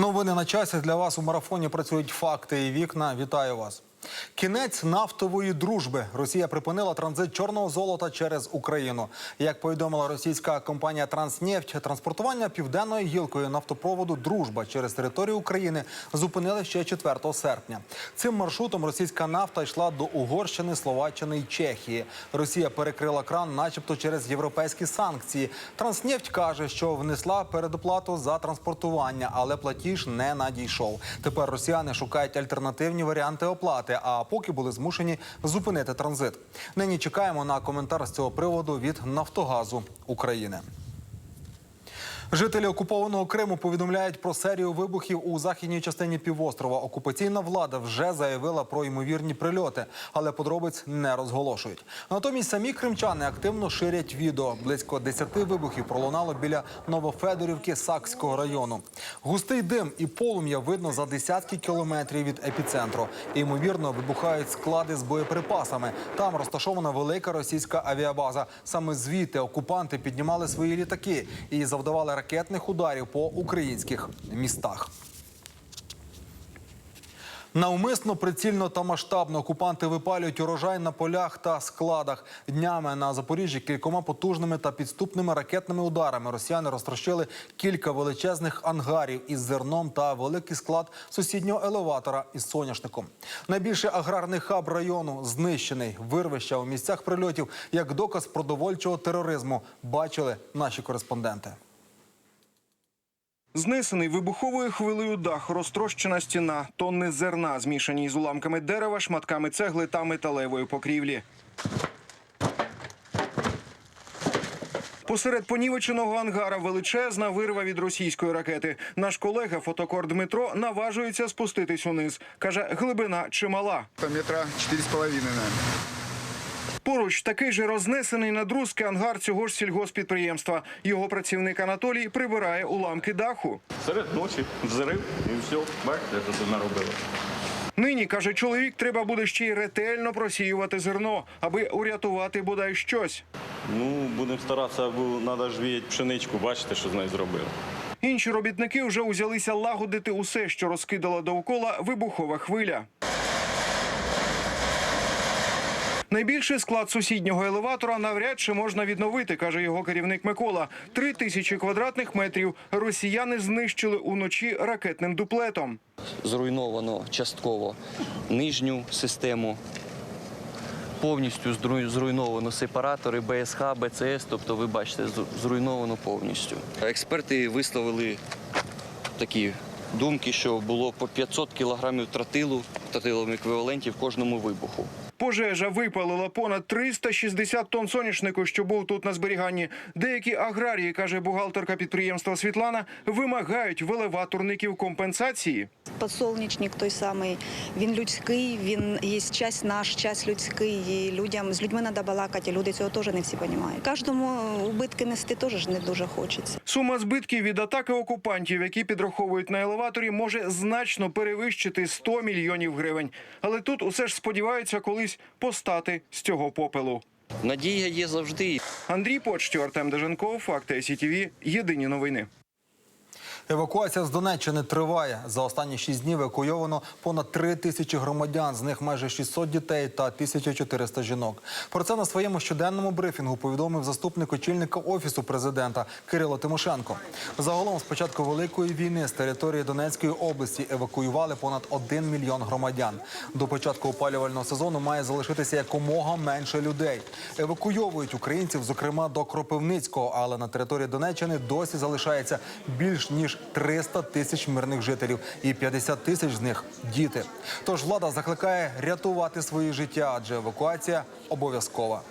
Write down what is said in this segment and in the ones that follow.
Новини на часі для вас у марафоні працюють факти і вікна. Вітаю вас. Кінець нафтової дружби. Росія припинила транзит чорного золота через Україну. Як повідомила російська компанія Транснефть, транспортування південною гілкою нафтопроводу Дружба через територію України зупинили ще 4 серпня. Цим маршрутом російська нафта йшла до Угорщини, Словаччини і Чехії. Росія перекрила кран, начебто через європейські санкції. Транснефть каже, що внесла передоплату за транспортування, але платіж не надійшов. Тепер росіяни шукають альтернативні варіанти оплати. А поки були змушені зупинити транзит. Нині чекаємо на коментар з цього приводу від Нафтогазу України. Жителі окупованого Криму повідомляють про серію вибухів у західній частині півострова. Окупаційна влада вже заявила про ймовірні прильоти, але подробиць не розголошують. Натомість самі кримчани активно ширять відео. Близько 10 вибухів пролунало біля Новофедорівки Сакського району. Густий дим і полум'я видно за десятки кілометрів від епіцентру. Ймовірно, вибухають склади з боєприпасами. Там розташована велика російська авіабаза. Саме звідти окупанти піднімали свої літаки і завдавали ракетних ударів по українських містах. Навмисно, прицільно та масштабно окупанти випалюють урожай на полях та складах. Днями на Запоріжжі кількома потужними та підступними ракетними ударами росіяни розтрощили кілька величезних ангарів із зерном та великий склад сусіднього елеватора із соняшником. Найбільший аграрний хаб району знищений. Вирвища у місцях прильотів як доказ продовольчого тероризму бачили наші кореспонденти. Знесений вибуховою хвилею дах, розтрощена стіна, тонни зерна, змішані з уламками дерева, шматками цегли та металевої покрівлі. Посеред понівеченого ангара величезна вирва від російської ракети. Наш колега, фотокор Дмитро, наважується спуститись униз. Каже, глибина чимала. Метра 4,5, наверное. Поруч такий же рознесений на друзки ангар цього ж сільгоспідприємства. Його працівник Анатолій прибирає уламки даху. Серед ночі взрив і все. Бачите, що тут наробили. Нині каже чоловік, треба буде ще й ретельно просіювати зерно, аби урятувати бодай щось. Ну, будемо старатися, бо треба ж віяти пшеничку, бачите, що з нею зробили. Інші робітники вже узялися лагодити усе, що розкидала довкола вибухова хвиля. Найбільший склад сусіднього елеватора навряд чи можна відновити, каже його керівник Микола. Три тисячі квадратних метрів росіяни знищили уночі ракетним дуплетом. зруйновано частково нижню систему. Повністю зру- зруйновано сепаратори БСХ, БЦС, тобто ви бачите, зруйновано повністю. Експерти висловили такі думки, що було по 500 кілограмів тротилу, тротилових еквівалентів кожному вибуху. Пожежа випалила понад 360 тонн соняшнику, що був тут на зберіганні. Деякі аграрії, каже бухгалтерка підприємства Світлана, вимагають в елеваторників компенсації. Подсолнечник той самий, він людський, він є часть наш, часть людський. І людям з людьми треба балакати, люди цього теж не всі розуміють. Кожному убитки нести теж не дуже хочеться. Сума збитків від атаки окупантів, які підраховують на елеваторі, може значно перевищити 100 мільйонів гривень. Але тут усе ж сподіваються колись постати з цього попелу. Надія є завжди. Андрій Почтю, Артем Деженков, Факти СІТВ. Єдині новини. Евакуація з Донеччини триває. За останні шість днів евакуйовано понад три тисячі громадян, з них майже 600 дітей та 1400 жінок. Про це на своєму щоденному брифінгу повідомив заступник очільника офісу президента Кирило Тимошенко. Загалом з початку великої війни з території Донецької області евакуювали понад 1 мільйон громадян. До початку опалювального сезону має залишитися якомога менше людей. Евакуйовують українців, зокрема до Кропивницького, але на території Донеччини досі залишається більш ніж 300 тисяч мирних жителів, і 50 тисяч з них діти. Тож влада закликає рятувати свої життя, адже евакуація обов'язкова.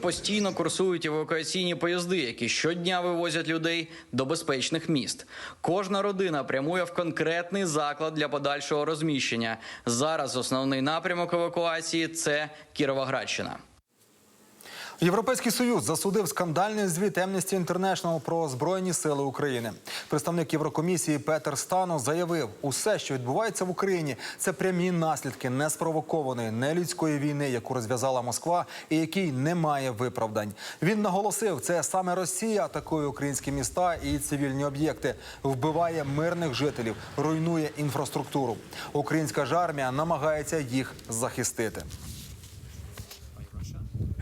Постійно курсують евакуаційні поїзди, які щодня вивозять людей до безпечних міст. Кожна родина прямує в конкретний заклад для подальшого розміщення. Зараз основний напрямок евакуації це Кіровоградщина. Європейський союз засудив скандальний звіт Amnesty International про збройні сили України. Представник Єврокомісії Петер Стано заявив, усе, що відбувається в Україні, це прямі наслідки неспровокованої нелюдської війни, яку розв'язала Москва, і якій немає виправдань. Він наголосив, це саме Росія атакує українські міста і цивільні об'єкти, вбиває мирних жителів, руйнує інфраструктуру. Українська ж армія намагається їх захистити.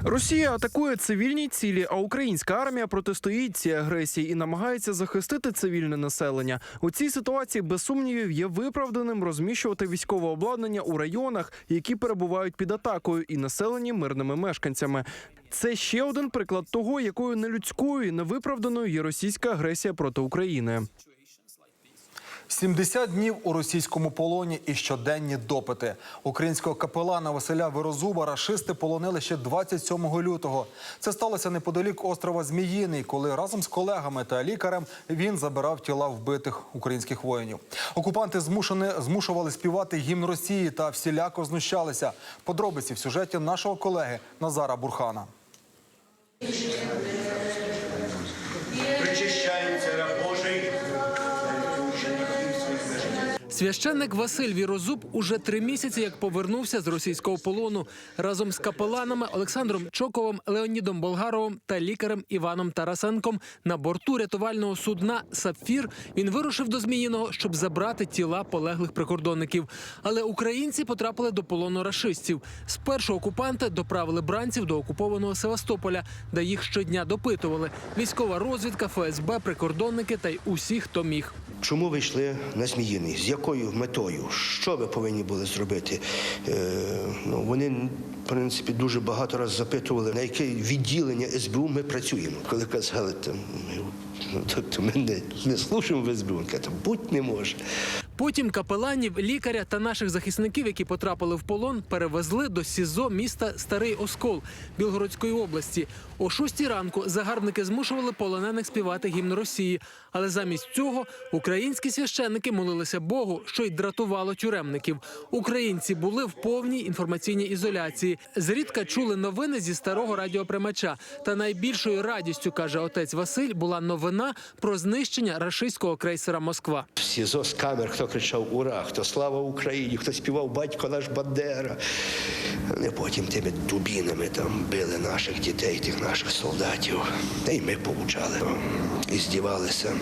Росія атакує цивільні цілі, а українська армія протистоїть цій агресії і намагається захистити цивільне населення. У цій ситуації без сумнівів є виправданим розміщувати військове обладнання у районах, які перебувають під атакою, і населені мирними мешканцями. Це ще один приклад того, якою нелюдською і невиправданою є російська агресія проти України. 70 днів у російському полоні і щоденні допити. Українського капелана Василя Вирозуба рашисти полонили ще 27 лютого. Це сталося неподалік острова Зміїний, коли разом з колегами та лікарем він забирав тіла вбитих українських воїнів. Окупанти змушені змушували співати гімн Росії та всіляко знущалися. Подробиці в сюжеті нашого колеги Назара Бурхана. Священник Василь Вірозуб уже три місяці як повернувся з російського полону разом з капеланами Олександром Чоковим, Леонідом Болгаровим та лікарем Іваном Тарасенком на борту рятувального судна Сапфір. Він вирушив до Зміїного, щоб забрати тіла полеглих прикордонників. Але українці потрапили до полону рашистів. Спершу окупанти доправили бранців до окупованого Севастополя, де їх щодня допитували. Військова розвідка, ФСБ, прикордонники та й усі, хто міг. Чому ви йшли на Зміїний? З якою метою? Що ви повинні були зробити? Е, ну, вони, в принципі, дуже багато разів запитували, на яке відділення СБУ ми працюємо. Коли казали, там, ну, тобто ми не, не слушаємо в СБУ, там будь не може. Потім капеланів, лікаря та наших захисників, які потрапили в полон, перевезли до СІЗО міста Старий Оскол Білгородської області. О шостій ранку загарбники змушували полонених співати гімн Росії. Але замість цього українські священники молилися Богу, що й дратувало тюремників. Українці були в повній інформаційній ізоляції. Зрідка чули новини зі старого радіоприймача. Та найбільшою радістю каже отець Василь була новина про знищення рашистського крейсера Москва. СІЗО з камер, хто кричав Ура, хто слава Україні, хто співав батько наш Бандера. Вони потім тими дубінами там били наших дітей, тих наших солдатів. Та й ми получали. І здівалися,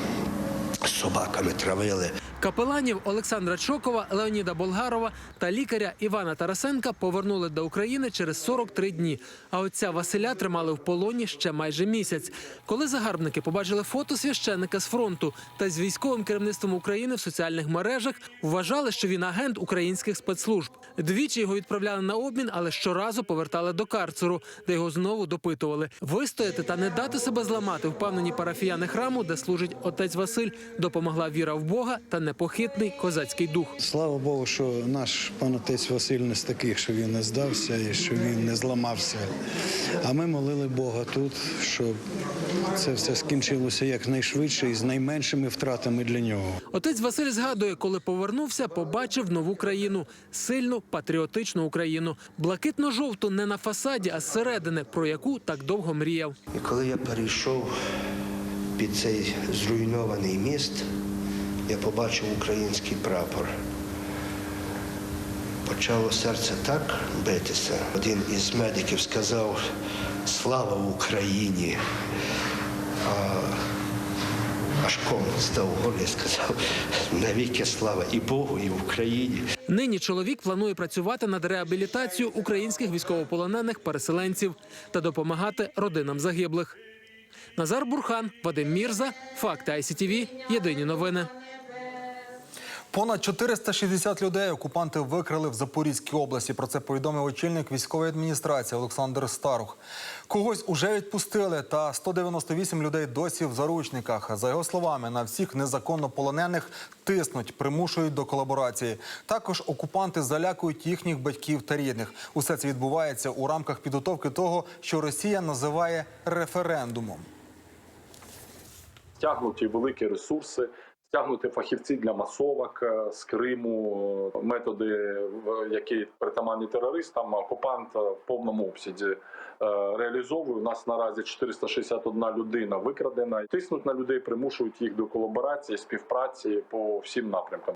собаками травили. Капеланів Олександра Чокова, Леоніда Болгарова та лікаря Івана Тарасенка повернули до України через 43 дні. А отця Василя тримали в полоні ще майже місяць. Коли загарбники побачили фото священника з фронту та з військовим керівництвом України в соціальних мережах, вважали, що він агент українських спецслужб. Двічі його відправляли на обмін, але щоразу повертали до карцеру, де його знову допитували. Вистояти та не дати себе зламати впевнені парафіяни храму, де служить отець Василь, допомогла віра в Бога та непохитний козацький дух. Слава Богу, що наш пан отець Василь не з таких, що він не здався і що він не зламався. А ми молили Бога тут, щоб це все скінчилося якнайшвидше і з найменшими втратами для нього. Отець Василь згадує, коли повернувся, побачив нову країну сильну патріотичну Україну, блакитно-жовту не на фасаді, а зсередини, про яку так довго мріяв. І коли я перейшов під цей зруйнований міст, я побачив український прапор. Почало серце так битися. Один із медиків сказав Слава Україні. А аж ком став голі, сказав навіки слава і Богу, і Україні. Нині чоловік планує працювати над реабілітацією українських військовополонених переселенців та допомагати родинам загиблих. Назар Бурхан, Вадим Мірза, Факти ICTV, Єдині новини. Понад 460 людей окупанти викрили в Запорізькій області. Про це повідомив очільник військової адміністрації Олександр Старух. Когось уже відпустили, та 198 людей досі в заручниках. За його словами, на всіх незаконно полонених тиснуть, примушують до колаборації. Також окупанти залякують їхніх батьків та рідних. Усе це відбувається у рамках підготовки того, що Росія називає референдумом. стягнуті великі ресурси Тягнути фахівці для масовок е, з Криму, е, методи, які притаманні терористам, окупант е, в повному обсязі реалізовує. У нас наразі 461 людина викрадена. Тиснуть на людей, примушують їх до колаборації, співпраці по всім напрямкам.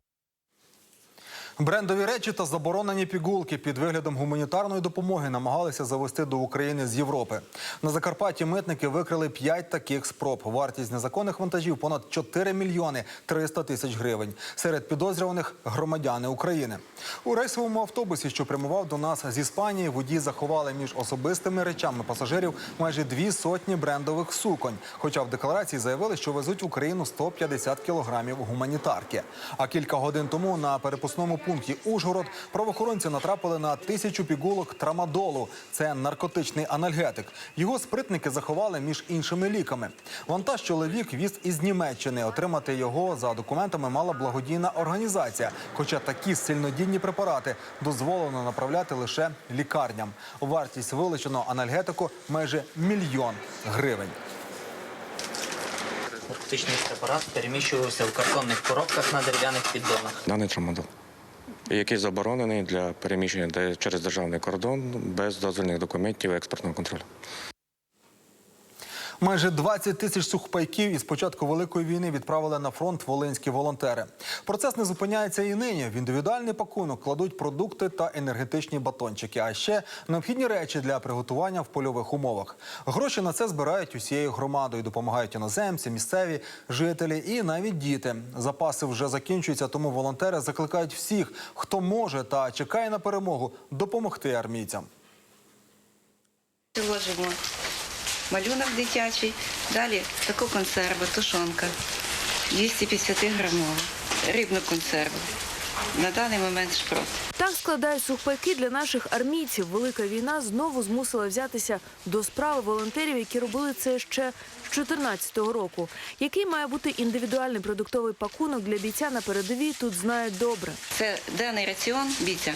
Брендові речі та заборонені пігулки під виглядом гуманітарної допомоги намагалися завести до України з Європи. На Закарпатті митники викрили 5 таких спроб. Вартість незаконних вантажів понад 4 мільйони 300 тисяч гривень. Серед підозрюваних громадяни України. У рейсовому автобусі, що прямував до нас з Іспанії, водії заховали між особистими речами пасажирів майже дві сотні брендових суконь. Хоча в декларації заявили, що везуть в Україну 150 кілограмів гуманітарки. А кілька годин тому на перепусному пункті Ужгород правоохоронці натрапили на тисячу пігулок трамадолу. Це наркотичний анальгетик. Його спритники заховали між іншими ліками. Вантаж чоловік віз із Німеччини. Отримати його за документами мала благодійна організація. Хоча такі сильнодійні препарати дозволено направляти лише лікарням. Вартість вилученого анальгетику майже мільйон гривень. Наркотичний препарат переміщувався в картонних коробках на дерев'яних піддонах. Даний трамадол, який заборонений для переміщення через державний кордон без дозвільних документів експортного контролю. Майже 20 тисяч сухпайків із початку великої війни відправили на фронт волинські волонтери. Процес не зупиняється і нині. В індивідуальний пакунок кладуть продукти та енергетичні батончики, а ще необхідні речі для приготування в польових умовах. Гроші на це збирають усією громадою. Допомагають іноземці, місцеві жителі і навіть діти. Запаси вже закінчуються, тому волонтери закликають всіх, хто може та чекає на перемогу, допомогти армійцям. Ложимо малюнок дитячий, далі таку консерву, тушонка 250 грамова, рибну консерву. На даний момент шпрот. Так складають сухпайки для наших армійців. Велика війна знову змусила взятися до справи волонтерів, які робили це ще з 2014 року. Який має бути індивідуальний продуктовий пакунок для бійця на передовій, тут знають добре. Це денний раціон бійця.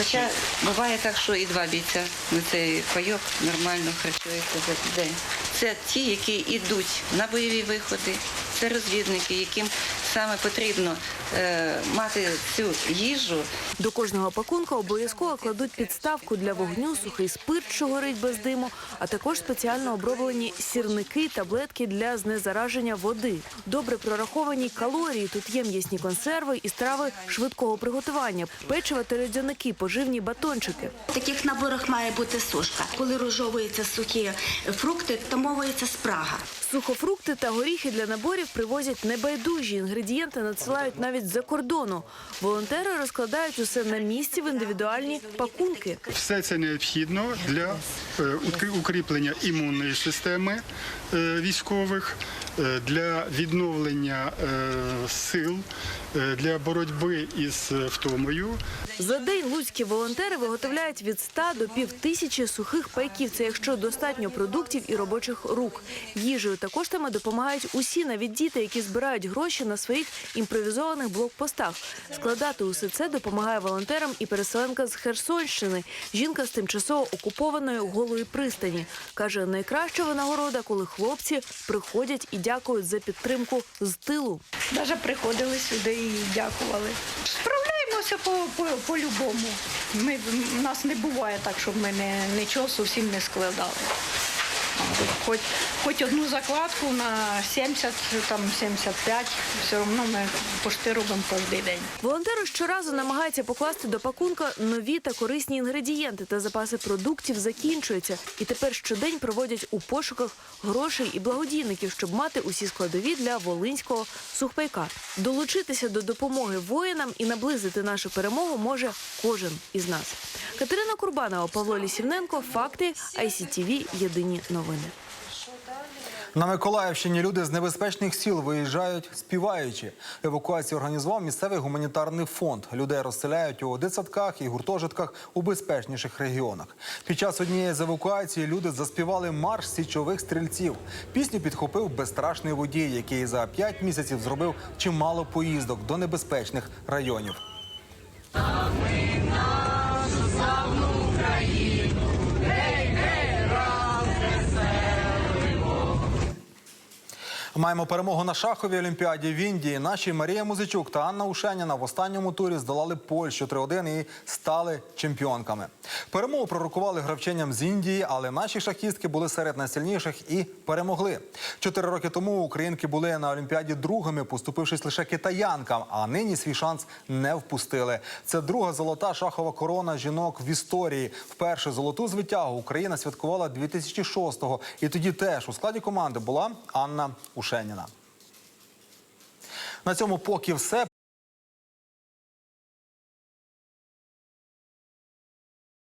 Хоча буває так, що і два бійця на цей пайок нормально харчуються за день. Це ті, які йдуть на бойові виходи, це розвідники, яким саме потрібно е, мати цю їжу. До кожного пакунка обов'язково кладуть підставку для вогню, сухий спирт, що горить без диму, а також спеціально оброблені сірники, таблетки для знезараження води. Добре прораховані калорії. Тут є м'ясні консерви і страви швидкого приготування, печиво та льодяники, поживні батончики. В таких наборах має бути сушка. Коли розжовуються сухі фрукти, втамовується спрага. Сухофрукти та горіхи для наборів привозять небайдужі. Інгредієнти надсилають навіть з-за кордону. Волонтери розкладають усе на місці в індивідуальні пакунки. Все це необхідно для е, укріплення імунної системи е, військових, е, для відновлення сил, для боротьби із втомою. За день луцькі волонтери виготовляють від 100 до пів тисячі сухих пайків. Це якщо достатньо продуктів і робочих рук. Їжею та коштами допомагають усі, навіть діти, які збирають гроші на своїх імпровізованих блокпостах. Складати усе це допомагає волонтерам і переселенка з Херсонщини. Жінка з тимчасово окупованої голої пристані каже, найкраща винагорода, коли хлопці приходять і дякують за підтримку з тилу. Навіть приходили сюди і дякували. Справляємося по, по, по-любому. Ми, у нас не буває так, щоб ми не, нічого зовсім не складали. Хоч, хоч одну закладку на 70, там 75, все одно ми пошти робимо кожен день. Волонтери щоразу намагаються покласти до пакунка нові та корисні інгредієнти, та запаси продуктів закінчуються. І тепер щодень проводять у пошуках грошей і благодійників, щоб мати усі складові для волинського сухпайка. Долучитися до допомоги воїнам і наблизити нашу перемогу може кожен із нас. Катерина Курбанова, Павло Лісівненко. Факти ICTV. Єдині новини. На Миколаївщині люди з небезпечних сіл виїжджають співаючи. Евакуацію організував місцевий гуманітарний фонд. Людей розселяють у дитсадках і гуртожитках у безпечніших регіонах. Під час однієї з евакуацій люди заспівали марш січових стрільців. Пісню підхопив безстрашний водій, який за п'ять місяців зробив чимало поїздок до небезпечних районів. Маємо перемогу на шаховій олімпіаді в Індії. Наші Марія Музичук та Анна Ушеніна в останньому турі здолали Польщу 3-1 і стали чемпіонками. Перемогу пророкували гравченням з Індії, але наші шахістки були серед найсильніших і перемогли. Чотири роки тому українки були на олімпіаді другими, поступившись лише китаянкам. А нині свій шанс не впустили. Це друга золота шахова корона жінок в історії. Вперше золоту звитягу Україна святкувала 2006-го. І тоді теж у складі команди була Анна Ушеніна. На цьому поки все.